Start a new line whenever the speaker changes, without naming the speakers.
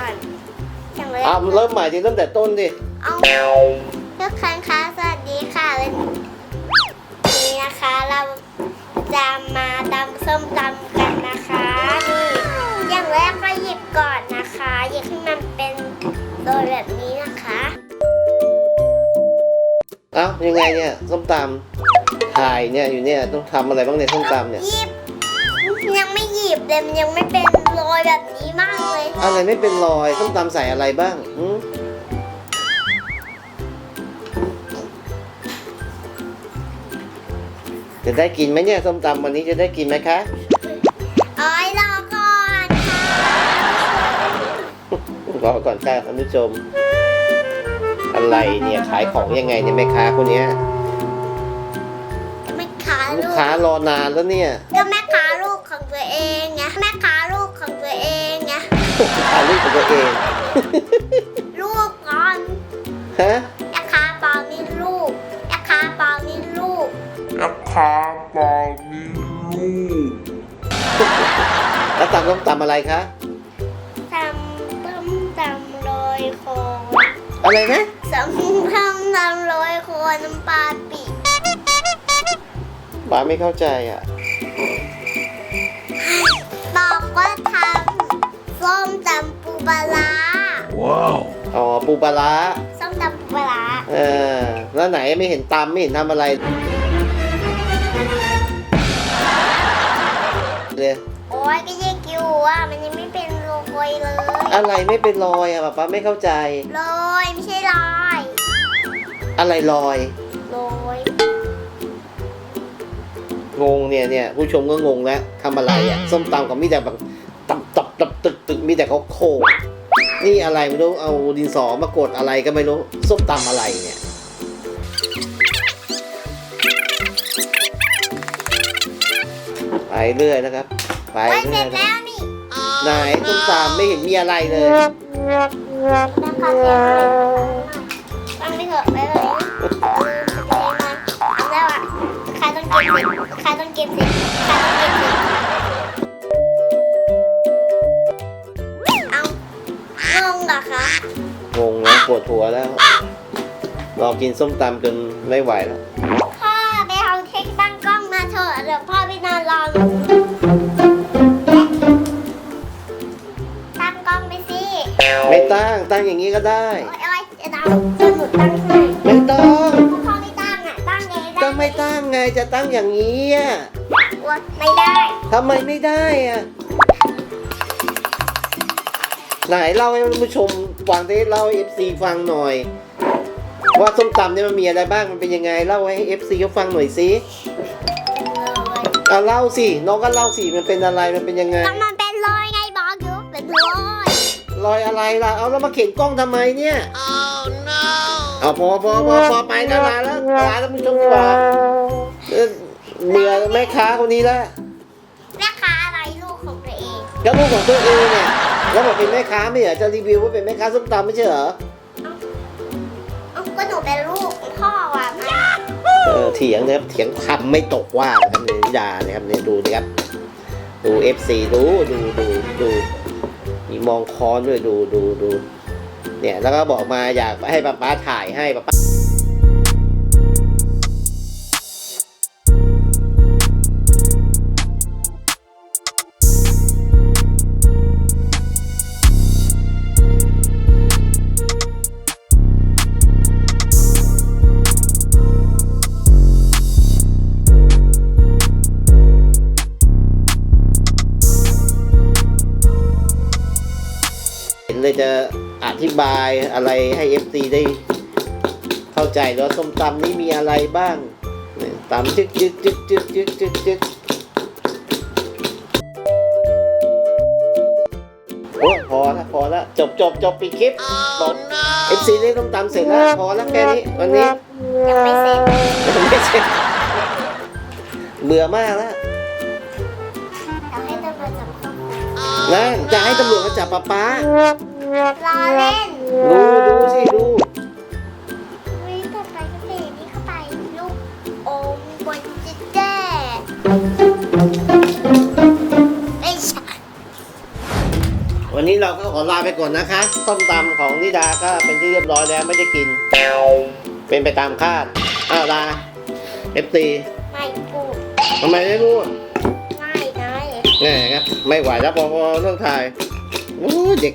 เดี๋ยวก็หยิบก่อนอย่างแรก
เอาเริ่มใหม่ดิเริ่มแต่ต้นดิ
เอาทุกคนคะสวัสดีค่ะวันนี้นะคะเราจะมาตำส้มตำกันนะคะนี่อย่างแรกก็หยิบก่อนนะคะหยิบให้มันเป็นโดยแบบนี้นะคะ
เอ้ายังไงเนี่ยส้มตำถ่ายเนี่ยอยู่เนี่ยต้องทำอะไรบ้างเนี่ยส้มตำเนี่ย
หยิบยังไม่หยิบเลยมันยังไม่เป็น โรยแบบนี้มากเลย
อะไรไม่เป็นรอยส้มตำใส่อะไรบ้างหืมจะได้กินไหมเนี่ยส้มตำวันนี้จะได้กินไหมคะ
โอ้ยรอก่อนค่ะ
รอก่อนค่ะท่านผู้ชม อะไรเนี่ยขายของยังไงเนี่ยแม่ค้าคนเนี้ย
แม่ค้า
ลู
ลู
ก
ก
ค้ารอนานแล้วเนี่ย
ก็แม่ค้าลูกของตัวเองไงแม่ค้า ไง
ขายลูกของตัวเอง
ลูกก่อน
ฮะ
แม่ค้าปอมีลูกแม่ค้าปอมีลูก
ราคาปลามีลูก
แล้วตำส้มตำอะไรคะ
ทำต้มตำโรยโคน
อะไรนะ
สำทำตำโรยโคนน้ำปลาปี
ป้าไม่เข้าใจอะ
ปูปลาร้า
ว้าว
อ๋อปูปลาร้า
ส้มตำปูปลาร้า
เออแล้วไหนไม่เห็นตำไม่เห็นทำอะไรเลย
โอ้ยก็ยังกิวอะมันยังไม่เป็นโรยเลย
อะไรไม่เป็นรอยอะป้าป้าไม่เข้าใจ
โรยไม่ใช่ลอย
อะไรรอย
โรย
งงเนี่ยเนี่ยผู้ชมก็งงแล้วทำอะไรอะส้มตำกับมีแต่แบบตับตับตับตึกตึก มีแต่เขาโคกนี่อะไรไม่รู้ เอาดินสอมากดอะไรก็ไม่รู้ส้มตำอะไรเนี่ยไปเรื่อยนะครับ ไป
โอ้ยเส
เรื่
ร็
อย
จแล้วนี่
ไหนส้มตำไม่เห็นมีอะไรเลย
แล้วก็เสียบเลยตั้งไม่เถอะไปเลยทำแล้วอะใครต้องเก็บสิใครต้องเก็บสิ งงเหรอคะ
งงแล้วปวดหัวแล้ว รอกินส้มตำจนไม่ไหวแล้ว
พ่อไปเอาเทคตั้งกล้องมาเถอะเดี๋ยวพ่อไปนอนรอตั้งกล้องไปสิ
ไม่ตั้งตั้งอย่างนี้ก็ได้
โอ๊ยอะไรจะเอาจะหนุดตั้งให้
ไม่ต้อง
พ่อไม่ตั้งอะตั้งเองได้
ก็ไม่ตั้งไงจะตั้งอย่างนี้อะ
ว่าไม่ได้
ทำไมไม่ได้อะ ไหนเล่าให้ท่านผู้ชมฟังได้เล่าให้เอฟซีฟังหน่อย ว่าส้มตำเนี่ยมันมีอะไรบ้างมันเป็นยังไงเล่าให้เอฟซีเขาฟังหน่อยสิ
เลย
เอาเล่าสิน้องก็เล่าสิมันเป็นอะไรมันเป็นยังไง
ก็มันเป็นรอยไงบอกอยู่เป็นรอย
รอยอะไรล่ะเอาแล้วมาเข็นกล้องทำไมเนี่ยเอาพอพอพอพอไปนานๆแล้วลาท่านผู้ชมดีกว่าเออเบื่อแม่ค้าคนนี้แล้ว
แม่ค้าอะไรลูกของตัวเอง
ก็ลูกของตัวเองเนี่ย แล้วบอกเป็นแม่ค้าไม่เหรอจะรีวิวว่าเป็นแม่ค้าส้มตำไม่ใช่เหรอ
เอ้าก็หนูเป็นลูกของพ่อว่ะมา
เออเถียงนะครับเถียงคำไม่ตกว่านะครับเนี่ยด่านะครับเนี่ยดูนะครับดู FC ดูดูดูดูมีมองค้อนด้วยดูดูดูเนี่ยแล้วก็บอกมาอยากให้ป้าป้าถ่ายให้ป้าป้า เห็นเลยจะอธิบายอะไรให้ FC ได้เข้าใจแล้วาส้มตำนี่มีอะไรบ้างเนี่ยตำจึกจึกจึกจึกจึกจึกจึกโอ้ยพอละพอละจบจบจบปิดคลิปบอก FC เล่นส้มตำเสร็จแล้วพอแล้วแค่นี้วันนี้
ยังไม่เสร็จ
ยังไม่เสร็จเบื่อมากแล้ว นั่นจะให้ตำรวจมาจับป๊าป๊าร
อเล่น
ดูดูสิดู
วิ่งต่อไปก็เปนี่เข้าไปลูกอมบนจิตแด้ไม่ใช่
วันนี้เราก็ขอลาไปก่อนนะคะส้มตำของนิดาก็เป็นที่เรียบร้อยแล้วไม่ได้กิน เป็นไปตามคาดอ้าวลาเอฟตี
ไม่พูด
ทำไมไม่พูด
นี่
ครับไม่ไหวแล้วพอพอต้องถ่ายโอ้เด็ก